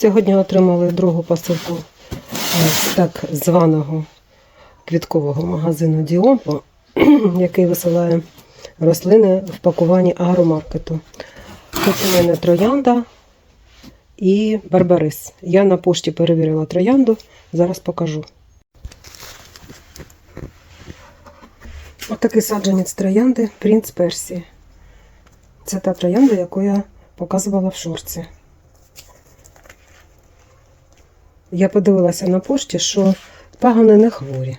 Сьогодні отримали другу посилку е, так званого квіткового магазину Діомпо, який висилає рослини в пакуванні агромаркету. Тут у мене троянда і барбарис. Я на пошті перевірила троянду, зараз покажу. Отакий саджанець троянди Принц Персії. Це та троянда, яку я показувала в шорці. Я подивилася на пошті, що пагони не хворі.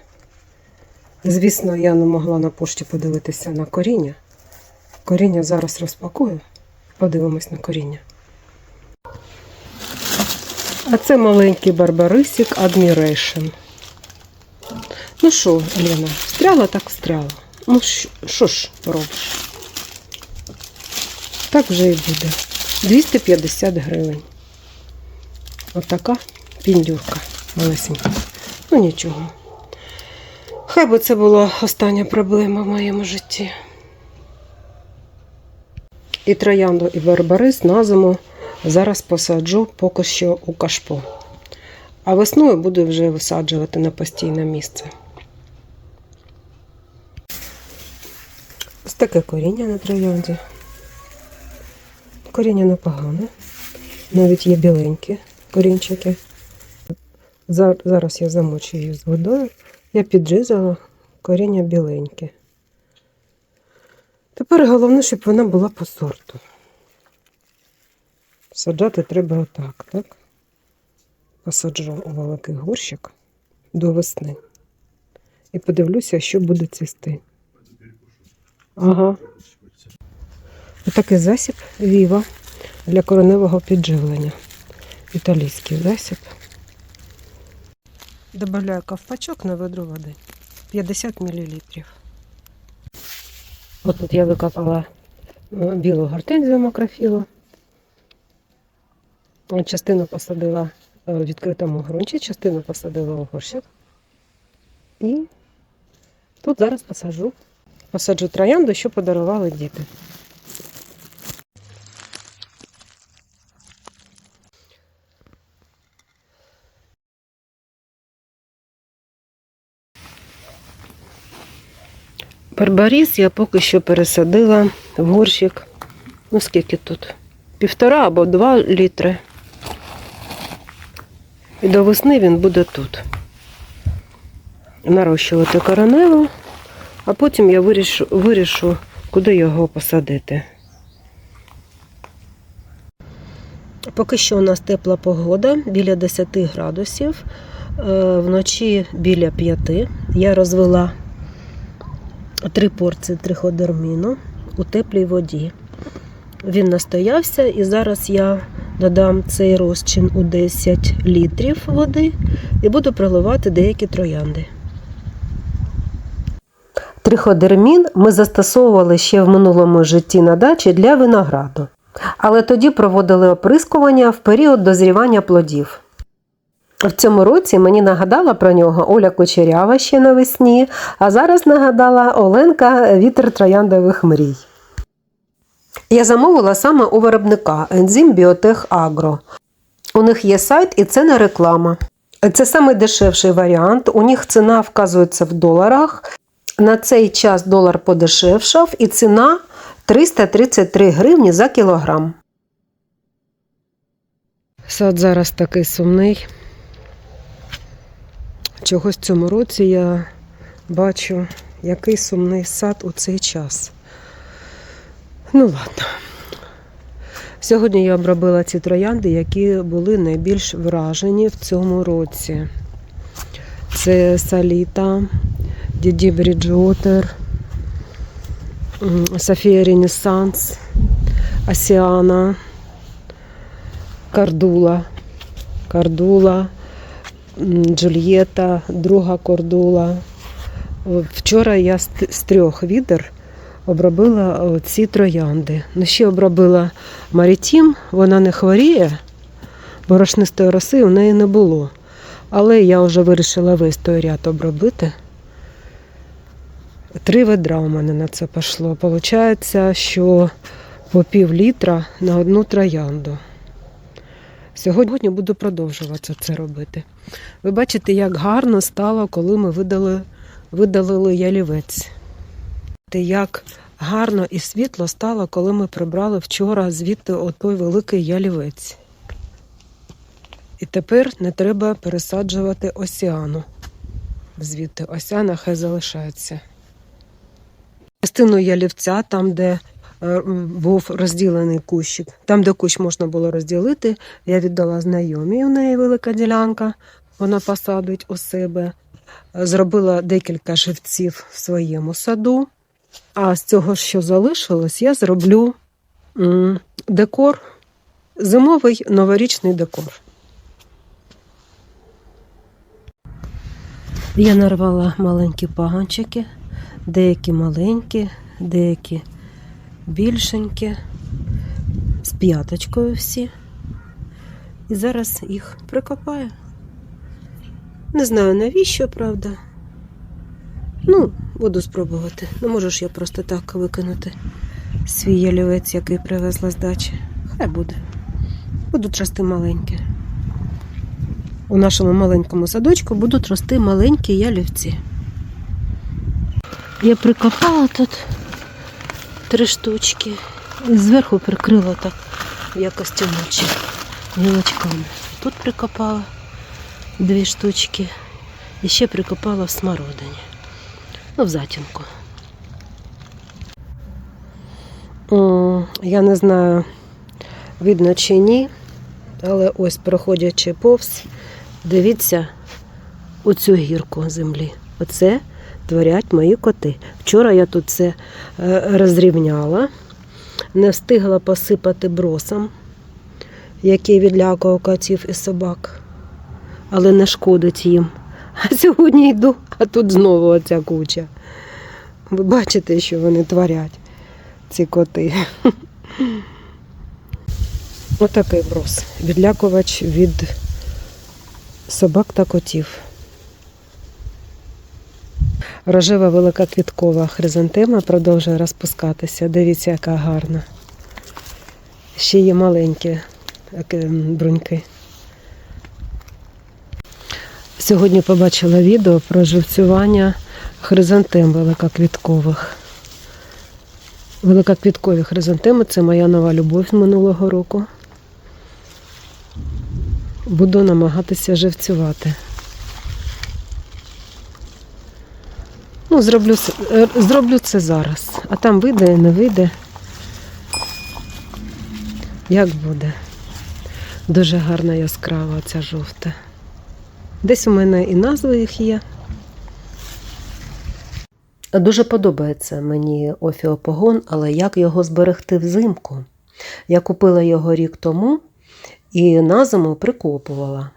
Звісно, я не могла на пошті подивитися на коріння. Коріння зараз розпакую. Подивимось на коріння. А це маленький барбарисик Admiration. Ну що, Лена, встряла, так встряла. Ну, що ж робиш? Так вже і буде. 250 гривень. Отака піндюрка малесенька. Ну нічого. Хай би це була остання проблема в моєму житті. І троянду, і барбарис на зиму зараз посаджу поки що у кашпо. А весною буду вже висаджувати на постійне місце. Ось таке коріння на троянді. Коріння непогане. Навіть є біленькі корінчики. За- Зараз я замочу її з водою. Я підрізала коріння біленьке. Тепер головне, щоб вона була по сорту. Саджати треба отак, так? Посаджу у великий горщик до весни. І подивлюся, що буде цвісти. Ага. Отакий засіб Віва для кореневого підживлення. Італійський засіб. Добавляю ковпачок на ведро води. 50 мл. От тут я викопала е, білу гортензію макрофілу. Частину посадила е, в відкритому ґрунті, частину посадила у горщик. І тут зараз посаджу. Посаджу троянду, що подарували діти. Барбаріс я поки що пересадила в горщик. Ну скільки тут? Півтора або два літри. І до весни він буде тут. Нарощувати короневу, а потім я вирішу, вирішу, куди його посадити. Поки що у нас тепла погода біля 10 градусів, е, вночі біля 5. Я розвела три порції триходерміну у теплій воді. Він настоявся, і зараз я додам цей розчин у 10 літрів води і буду проливати деякі троянди. Триходермін ми застосовували ще в минулому житті на дачі для винограду, але тоді проводили оприскування в період дозрівання плодів. В цьому році мені нагадала про нього Оля Кучерява ще навесні, а зараз нагадала Оленка Вітер трояндових мрій. Я замовила саме у виробника ензим Біотех Агро. У них є сайт і це не реклама. Це самий дешевший варіант. У них ціна вказується в доларах. На цей час долар подешевшав і ціна 333 гривні за кілограм. Сад зараз такий сумний. Чогось в цьому році я бачу, який сумний сад у цей час. Ну ладно. Сьогодні я обробила ці троянди, які були найбільш вражені в цьому році. Це Саліта, Діді Бріджотер, Софія Ренесанс, Асіана, Кардула, Кардула, Джульєта, друга кордула. Вчора я з трьох відер обробила ці троянди. Ну, ще обробила Марітім, вона не хворіє, борошнистої роси у неї не було. Але я вже вирішила весь той ряд обробити. Три ведра у мене на це пішло. Получається, що по пів літра на одну троянду. Сьогодні буду продовжувати це робити. Ви бачите, як гарно стало, коли ми видали, видалили ялівець. Як гарно і світло стало, коли ми прибрали вчора звідти отой великий ялівець. І тепер не треба пересаджувати осіану. Звідти осяна хай залишається. Частину ялівця, там, де був розділений кущик, там, де кущ можна було розділити, я віддала знайомій, у неї велика ділянка, вона посадить у себе. Зробила декілька живців в своєму саду. А з цього, що залишилось, я зроблю декор, зимовий новорічний декор. Я нарвала маленькі паганчики, деякі маленькі, деякі більшенькі, з п'яточкою всі. І зараз їх прикопаю. Не знаю навіщо, правда. Ну, буду спробувати. Не можу я просто так викинути свій ялівець, який привезла з дачі. Хай буде. Будуть рости маленькі. У нашому маленькому садочку будуть рости маленькі ялівці. Я прикопала тут три штучки. І зверху прикрила так в якості ночі гілочками. Тут прикопала дві штучки. І ще прикопала в смородині. Ну, в затінку. Я не знаю, видно чи ні, але ось проходячи повз, дивіться у цю гірку землі. Оце творять мої коти. Вчора я тут це е, розрівняла, не встигла посипати бросом, який відлякував котів і собак, але не шкодить їм. А сьогодні йду, а тут знову оця куча. Ви бачите, що вони творять, ці коти. Отакий брос. Відлякувач від собак та котів. Рожева велика квіткова хризантема продовжує розпускатися. Дивіться, яка гарна. Ще є маленькі ем, бруньки. Сьогодні побачила відео про живцювання хризантем великоквіткових. Великоквіткові хризантеми це моя нова любов минулого року. Буду намагатися живцювати. Зроблю, е, зроблю це зараз, а там вийде, не вийде. Як буде? Дуже гарна яскрава ця жовта. Десь у мене і назви їх є. Дуже подобається мені офіопогон, але як його зберегти взимку? Я купила його рік тому і на зиму прикопувала.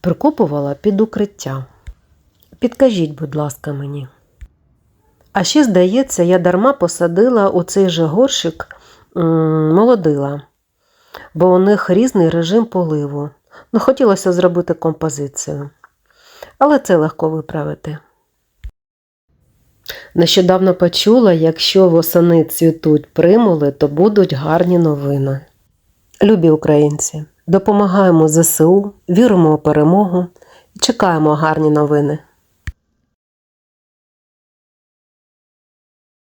Прикопувала під укриття. Підкажіть, будь ласка, мені. А ще, здається, я дарма посадила у цей же горщик молодила, бо у них різний режим поливу. Ну, хотілося зробити композицію. Але це легко виправити. Нещодавно почула, якщо восени цвітуть примули, то будуть гарні новини. Любі українці, допомагаємо ЗСУ, віримо у перемогу і чекаємо гарні новини.